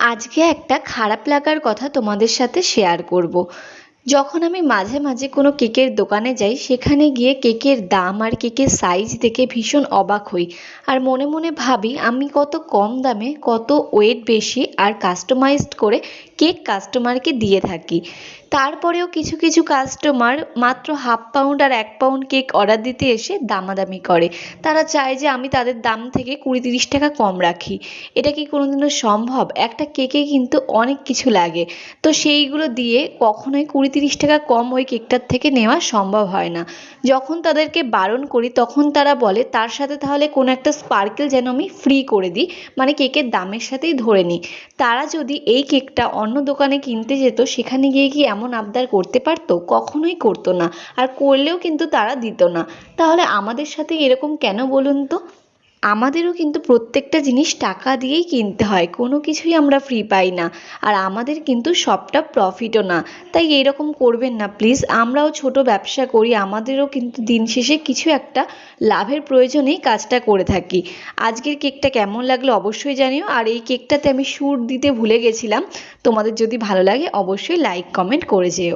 আজকে একটা খারাপ লাগার কথা তোমাদের সাথে শেয়ার করব। যখন আমি মাঝে মাঝে কোনো কেকের দোকানে যাই, সেখানে গিয়ে কেকের দাম আর কেকের সাইজ দেখে ভীষণ অবাক হই। আর মনে মনে ভাবি, আমি কত কম দামে, কত ওয়েট বেশি আর কাস্টমাইজড করে কেক কাস্টমারকে দিয়ে থাকি। তারপরেও কিছু কিছু কাস্টমার মাত্র হাফ পাউন্ড আর এক পাউন্ড কেক অর্ডার দিতে এসে দামাদামি করে। তারা চায় যে আমি তাদের দাম থেকে কুড়ি তিরিশ টাকা কম রাখি। এটা কি কোনোদিনও সম্ভব? একটা কেকে কিন্তু অনেক কিছু লাগে। তো সেইগুলো দিয়ে কখনোই কুড়ি তিরিশ টাকা কম ওই কেকটার থেকে নেওয়া সম্ভব হয় না। যখন তাদেরকে বারণ করি, তখন তারা বলে, তার সাথে তাহলে কোনো একটা স্পার্কেল যেন আমি ফ্রি করে দিই মানে কেকের দামের সাথেই ধরে নিই। তারা যদি এই কেকটা অন্য দোকানে কিনতে যেত, সেখানে গিয়ে কি এমন আবদার করতে পারতো? কখনোই করতো না। আর করলেও কিন্তু তারা দিত না। তাহলে আমাদের সাথে এরকম কেন বলুন তো? আমাদেরও কিন্তু প্রত্যেকটা জিনিস টাকা দিয়েই কিনতে হয়, কোনো কিছুই আমরা ফ্রি পাই না। আর আমাদের কিন্তু সবটা প্রফিটও না। তাই এরকম করবেন না প্লিজ আমরাও ছোট ব্যবসা করি, আমাদেরও কিন্তু দিন শেষে কিছু একটা লাভের প্রয়োজনেই কাজটা করে থাকি। আজকের কেকটা কেমন লাগল অবশ্যই জানিও। আর এই কেকটাতে আমি সুর দিতে ভুলে গেছিলাম। তোমাদের যদি ভালো লাগে, অবশ্যই লাইক কমেন্ট করে যেও।